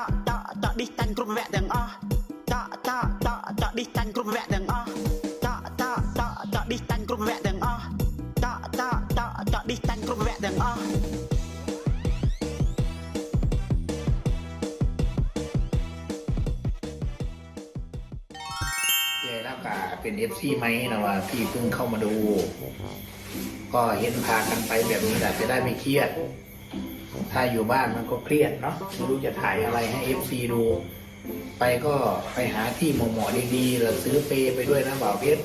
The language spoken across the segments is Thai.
ะเจาะเจาะดิจันกรุ๊ปแวะดังอ้อเาะเะเะเะดิจันกรุ๊แวะดังอ้อเาะเะเะเะดิจันกรุ๊แวะดังอะตะตะตะตะดิจันกรุบแวะดังอะเป็นเอฟซีไหมนะว่าพี่เพิ่งเข้ามาดู ก็เห็นพากันไปแบบนี้แหละจะได้ไม่เครียด ถ้าอยู่บ้านมันก็เครียดเนาะไม่รู้จะถ่ายอะไรให้เอฟซีดู ไปก็ไปหาที่เหมาะๆดีๆแล้วซื้อเปย์ไปด้วยนะบ่าวเพชร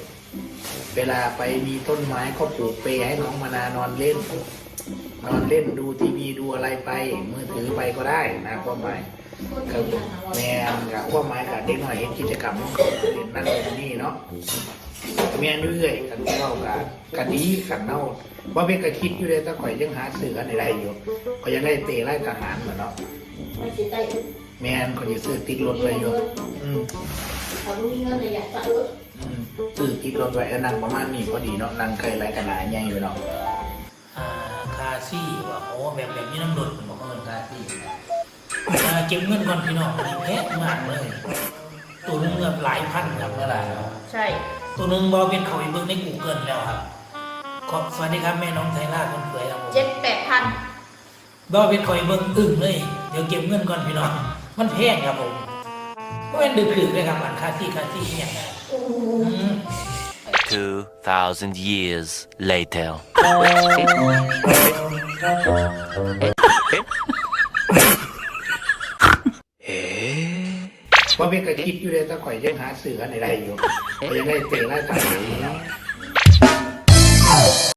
เวลาไปมีต้นไม้ก็ปลูกเปย์ให้น้องมานานอนเล่น นอนเล่นดูทีวีดูอะไรไป มือถือไปก็ได้นะความหมายครับแม่นกับพวกไม้กับเด็กหน่อยเห็นกิจกรรมของเขาเห็นนั่นเห็นนี่เนาะ แม่นเรื่อยๆกันเล่ากันกันดีกันเน่าว่าเป็นกระคิดอยู่เลยถ้าข่อยยังหาสื่อกันอะไรอยู่ข่อยยังได้เตะไล่ทหารเหมือนเนาะไม่ใช่ได้แม่นข่อยจะซื้อติดรถไว้อยู่อืมเขามีเงินเลยอยากจะเอออืมซื้อติดรถไว้แล้วนั่งประมาณนี้พอดีเนาะนั่งไกลไรขนาดใหญ่อยู่เนาะอ่าคาซี่ว่าโอ้แบบแบบนี้น้ำดนผมบอกว่าเป็นคาซี่อ่าเก็บเงินก่อนพี่น้องมันแพงมากเลยตัวหนึงแบบหลายพันครับเมื่อไหร่ใช่ ตัวหนึงบอเป็นเขาไปเบิ่งในกูเกิลแล้วครับ ขอบสวัสดีครับแม่น้องไทล่าคนสวยครับผมเจ็ดแปดพันบอเป็นเขาไปเบิ่งอึ้งเลย เดี๋ยวเก็บเงินก่อนพี่น้อง มันแพงครับผมเพราะเป็นดึกๆเลยครับอันคาซี่คาซี่เนี่ยนะโอ้โหอืม2,000 years later. ว่าเป็นกระคิดอยู่เลยถ้าข่อยยังหาเสือกันอะไรอยู่ยังได้เจอไล่ตายอยู่